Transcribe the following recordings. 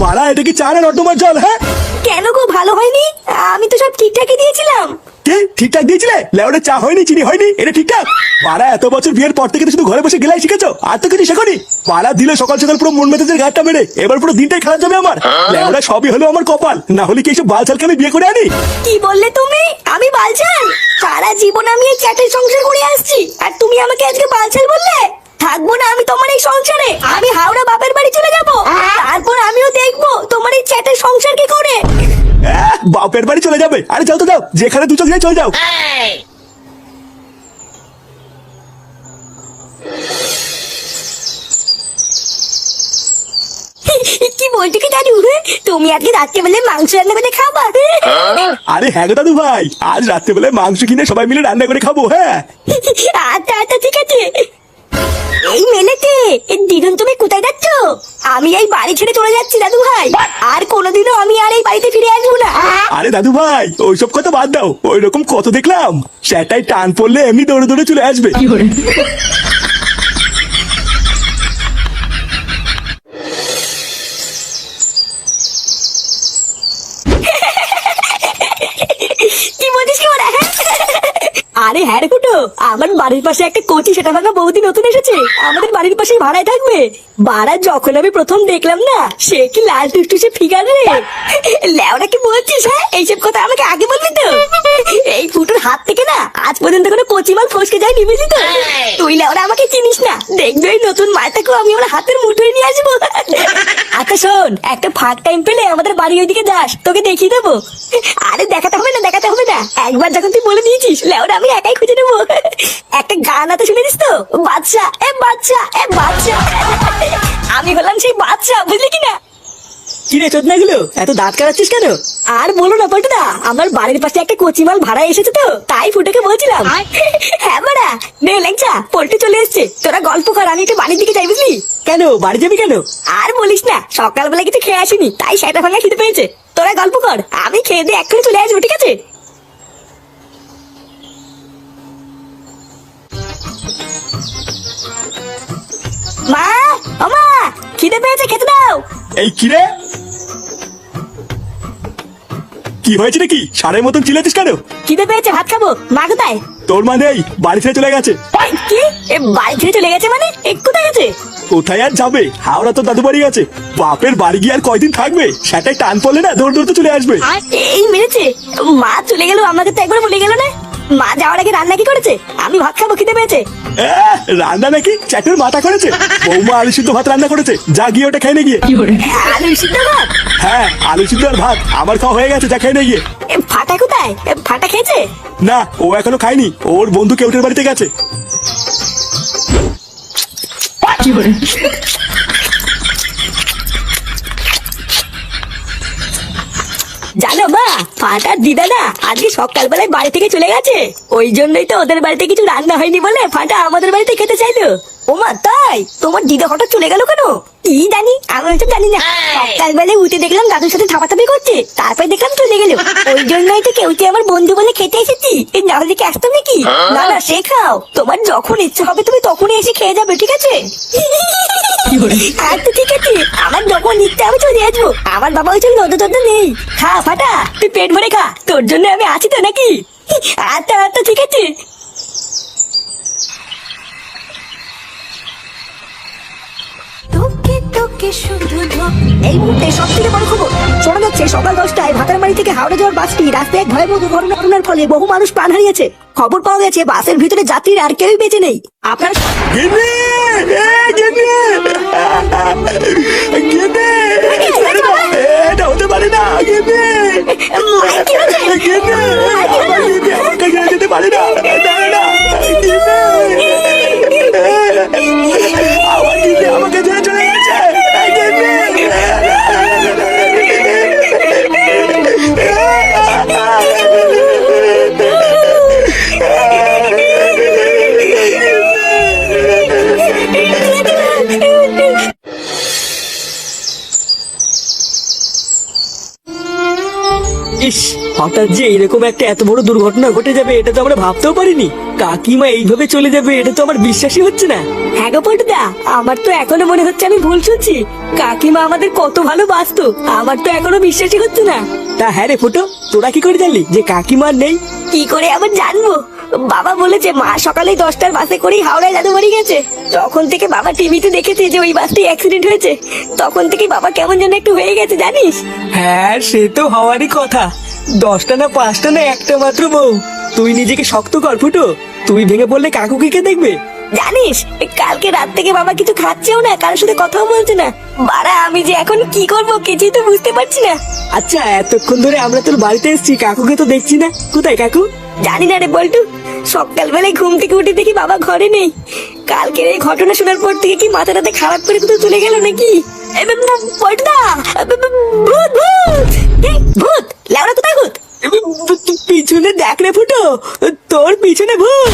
বাড়া এটা কি চা না নর্দমার জল হ্যাঁ? কেন গো ভালো হয়নি? আমি তো সব ঠিকঠাকই দিয়েছিলাম। কে? ঠিকঠাক দিয়েছিলে? চা হয়নি চিনি হয়নি এটা ঠিকঠাক? পাড়া এত বছর বিয়ের পর থেকে শুধু ঘরে বসে গেলাই শিখেছো? আর তো কিছু শেখনি? পাড়া দিলে সকাল সকাল পুরো মন ঘাটটা মেরে এবার পুরো দিনটাই খারাপ যাবে আমার। লেওরা সবই হলো আমার কপাল না হলে কি এইসব বালছালকে আমি বিয়ে করে আনি? কি বললে তুমি? আমি বালছাল সারা জীবন আমি এই চ্যাটের সংসার করে আসছি আর তুমি আমাকে আজকে বালছাল বললে? থাকব না আমি তোমার এই সংসারে। আমি হাওড়া বাপের বাড়ি চলে যাব। তারপর আমিও দেখব তোমার এই চ্যাটের সংসার কি করে। বাপের বাড়ি চলে যাবে। আরে যাও তো যাও যেখানে দু চোখ যায় চলে যাও। কি বলছো কি দাদু? তুমি আজকে রাত্রেবেলা মাংস রান্না করে খাবা? আরে হ্যাঁ গো দাদু ভাই আজ রাত্রেবেলায় মাংস কিনে সবাই মিলে রান্না করে খাব হ্যাঁ? আচ্ছা আচ্ছা ঠিক আছে। এই মেলেতে দিদুন তুমি কোথায় যাচ্ছ? আমি এই বাড়ি ছেড়ে চলে যাচ্ছি দাদু ভাই আর কোনোদিনও আমি আর এই বাড়িতে ফিরে আসব না। আরে দাদু ভাই ওইসব কথা বাদ দাও। ওই রকম কত দেখলাম। সেটাই টান পড়লে এমনি দৌড়ে দৌড়ে চলে আসবে কি বলিস কি ওরা আরে হ্যাঁ রে ফুটো, আমার বাড়ির পাশে একটা কোচি সেটা ভাঙা বৌদি নতুন এসেছে। আমাদের বাড়ির পাশেই ভাড়ায় থাকবে। ভাড়া যখন আমি প্রথম দেখলাম না, সে কি লাল টুসটুসে ফিগার রে। লেওরা কি বলছিস হ্যাঁ? এইসব কথা আমাকে আগে বলবি তো? এই ফুটোর হাত থেকে না, আজ পর্যন্ত কোনো কচি মাল ফসকে যায় নিবেছি তো? তুই লেওরা আমাকে চিনিস না। দেখবি ওই নতুন মালটাকেও আমি আমার হাতের মুঠোয় নিয়ে আসব। আচ্ছা শোন, একটা ফাঁক টাইম পেলে আমাদের বাড়ি ওইদিকে যাস, তোকে দেখিয়ে দেবো। আরে দেখাতে হবে না না একবার যখন তুই বলে দিয়েছিস লেওরা আমি একাই খুঁজে নেব। একটা গান আছে শুনে দিস তো? বাচ্চা এ বাচ্চা এ বাচ্চা আমি হলাম সেই বাচ্চা বুঝলি কি না? কি চোদনা গুলো এত দাঁত কাটাচ্ছিস কেন? আর বলো না পল্টুদা আমার বাড়ির পাশে একটা কচিমাল ভাড়া এসেছে তো তাই ফুটোকে বলছিলাম। হ্যাঁ বাড়া নে লেংচা পল্টু চলে এসছে। তোরা গল্প কর আমি একটু বাড়ির দিকে যাই বুঝলি? কেন? বাড়ি যাবি কেন? আর বলিস না সকালবেলা কিছু খেয়ে আসিনি তাই সেটা ভাঙা খেতে পেয়েছে। তোরা গল্প কর আমি খেয়ে দিয়ে এক্ষুনি চলে আসব ঠিক আছে? খিদে পেয়েছে খেতে দাও। এই কিরে কি হয়েছে নাকি? সারের মতন চিলেছিস কেন? খিদে পেয়েছে ভাত খাব। মা কোথায়? তোর মা নেই বাড়ি ছেড়ে চলে গেছে। কি? এ বাড়ি ছেড়ে চলে গেছে মানে? এ কোথায় গেছে? কোথায় আর যাবে? হাওড়া তো দাদু বাড়ি আছে বাপের বাড়ি গিয়ে আর কয়দিন থাকবে? সেটাই টান পড়লে না দৌড় দৌড়তে চলে আসবে। এই মেরেছে। মা চলে গেল আমাকে তো একবার বলে গেল না। মা যাওয়ার আগে রান্না কি করেছে? আমি ভাত খাব খিদে পেয়েছে। রান্না নাকি? চ্যাটের মাথা করেছে? বৌমা আলু সিদ্ধ ভাত রান্না করেছে। যা গিয়ে ওটা খেয়ে নে গিয়ে। আলু সিদ্ধ ভাত। হ্যাঁ আলু সিদ্ধ আর ভাত। আমার খাওয়া হয়ে গেছে যা খেয়ে নে গিয়ে। এ, ফাটা কোথায়? এ, ফাটা খেয়েছে? না ও এখনও খায়নি। ওর বন্ধু কেউটের বাড়িতে গেছে। জানো মা ফাটার দিদা না আজকে সকালবেলায় বাড়ি থেকে চলে গেছে। ওই জন্যই তো ওদের বাড়িতে কিছু রান্না হয়নি বলে ফাটা আমাদের বাড়িতে খেতে চাইলো। ও মা তাই? তোমার দিদা হঠাৎ চলে গেল কেন? কি জানি আমি তো জানি না। সকালবেলায় উঠে দেখলাম দাদুর সাথে ধাপাধাপি করছে। তারপরে দেখলাম চলে গেল। ওই জন্যই তো কেউ আমার বন্ধু বলে খেতে এসেছি। এই না হলে কি আসতাম নাকি? না না সে খাও। তোমার যখন ইচ্ছে হবে তুমি তখনই এসে খেয়ে যাবে ঠিক আছে? আচ্ছা ঠিক আছে। আমার যখন ইচ্ছে আমি চলে আসব। আমার বাবা ওই জন্য নদ নেই। খা ফাটা। তুই পেট ভরে খা। তোর জন্য আমি আছি তো নাকি? আচ্ছা আচ্ছা ঠিক আছে। তোকে শুধু এই মুহূর্তে সব থেকে বড় খবর শোনা যাচ্ছে সকাল দশটায় ভাতারবাড়ি থেকে হাওড়া যাওয়ার বাসটি রাস্তায় এক ভয়াবহ দুর্ঘটনার ফলে বহু মানুষ প্রাণ হারিয়েছে। খবর পাওয়া গেছে বাসের ভিতরে যাত্রীরা আর কেউই বেঁচে নেই। আপনার! এটা হতে পারে না যে এরকম একটা এত বড় দুর্ঘটনা ঘটে যাবে এটা তো আমরা ভাবতেও পারিনি। কাকিমা এইভাবে চলে যাবে এটা তো আমার বিশ্বাসই হচ্ছে না। হ্যাঁ গো আমার তো এখনও মনে হচ্ছে আমি ভুল শুনছি। কাকিমা আমাদের কত ভালো বাঁচতো আমার তো এখনও বিশ্বাসই হচ্ছে না। তা হ্যাঁ রে ফুটো তোরা কি করে জানলি যে কাকিমা নেই? কি করে আবার জানব? বাবা বলেছে, মা সকালে দশটার বাসে করেই হাওড়ায় জাদু বাড়ি গেছে। যখন থেকে বাবা টিভিতে দেখেছে যে ওই বাসটি অ্যাক্সিডেন্ট হয়েছে। তখন থেকে বাবা কেমন যেন একটু হয়ে গেছে, জানিস? হ্যাঁ সে তো হওয়ারই কথা। দশটা না পাঁচটা না একটা মাত্র বউ। তুই নিজেকে শক্ত কর, ফুটো। তুই ভেঙে পড়লে কাকুকে কে দেখবে? জানিস কালকে রাত থেকে বাবা কিছু খাচ্ছেও না কারোর সাথে কথাও বলছে না। বাড়া আমি যে এখন কি করব কিছুই তো বুঝতে পারছি না। আচ্ছা এতক্ষণ ধরে আমরা তোর বাড়িতে এসেছি কাকুকে তো দেখছি না। কোথায় কাকু? জানি না রে বল্টু সকালবেলায় ঘুম থেকে উঠে দেখি বাবা ঘরে নেই। কালকের এই ঘটনা শোনার পর থেকে কি মাথাটাতে খারাপ করে কোথাও চলে গেল নাকি? বল্টুদা এ, ব- ব- ভূত ভূত! এ, ভূত লেওড়া কোথায় ভূত পিছনে দেখ রে ফুটো তোর পিছনে ভূত?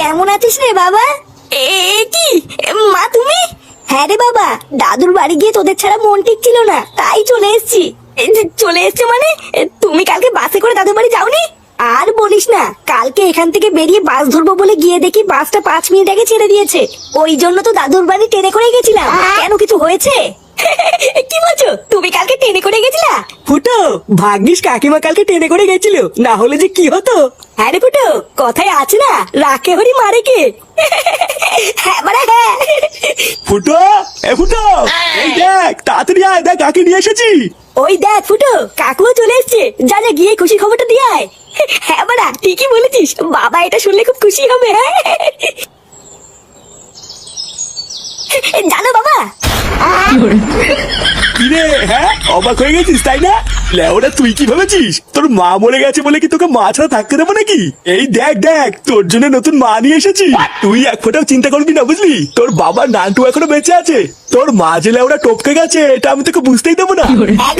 কেমন আছিস রে বাবা? এ কি? মা তুমি? হ্যাঁ রে বাবা দাদুর বাড়ি গিয়ে তোদের ছাড়া মন ঠিক ছিল না তাই চলে এসেছি। এই যে চলে এসছে মানে? তুমি কালকে বাসে করে দাদুর বাড়ি যাওনি? আর বলিস না কালকে এখান থেকে বেরিয়ে বাস ধরবো বলে গিয়ে দেখি বাসটা পাঁচ মিনিট আগে ছেড়ে দিয়েছে। ওই জন্য তো দাদুর বাড়ি ট্রেনে করে গেছিলাম। কেন কিছু হয়েছে? কি বলছো? তুমি কালকে ট্রেনে করে গেছিলা? ফুটো ভাগ্যিস কাকিমা কালকে টেনে করে গেছিল। না হলে যে কি হতো? হ্যাঁ রে ফুটো কথায় আছে না রাখে হরি মারে কে? হ্যাঁ হ্যাঁ। ফুটো এ ফুটো এই দেখ তাড়াতাড়ি আয় দেখ কাকে নিয়ে এসেছি। ওই দেখ ফুটো কাকুও চলে এসছে। যা যা গিয়ে খুশি খবরটা দিয়ে আয়। হ্যাঁ বাড়া ঠিকই বলেছিস। বাবা এটা শুনলে খুব খুশি হবে হ্যাঁ। জানো বাবা কিরে হ্যাঁ? অবাক হয়ে গেছিস তাই না? লেওরা তুই কি ভেবেছিস? তোর মা মরে গেছে বলে কি তোকে মা ছাড়া থাকতে দেবো নাকি? এই দেখ দেখ তোর জন্য নতুন মা নিয়ে এসেছি। তুই এক ফোঁটাও চিন্তা করবি না বুঝলি? তোর বাবার নানটু এখনও বেঁচে আছে। তোর মা যে লেওরা টপকে গেছে এটা আমি তোকে বুঝতেই দেবো না।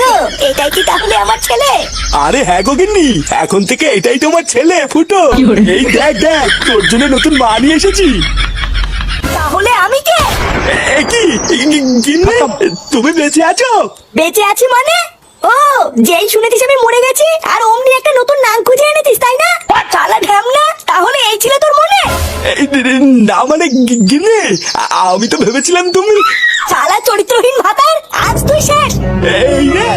হ্যাঁ এটাই কি তাহলে আমার ছেলে? আরে হ্যাঁ গো গিন্নি এখন থেকে এটাই তোমার ছেলে ফুটো। এই দেখ দেখ তোর জন্য নতুন মা নিয়ে এসেছি। তাহলে কে? গিন্নি তুমি বেঁচে আছো? বেঁচে আছি মানে? ও যেই শুনেছিস আমি মরে গেছি আর অমনি একটা নতুন নাম খুঁজে এনেছিস তাই না? চালা ঢ্যামনা তাহলে এই ছিল তোর মনে? না মানে গিন্নি আমি তো ভেবেছিলাম তুমি চালা চরিত্রহীন ভাতার আজ তুই শেষ। এই রে!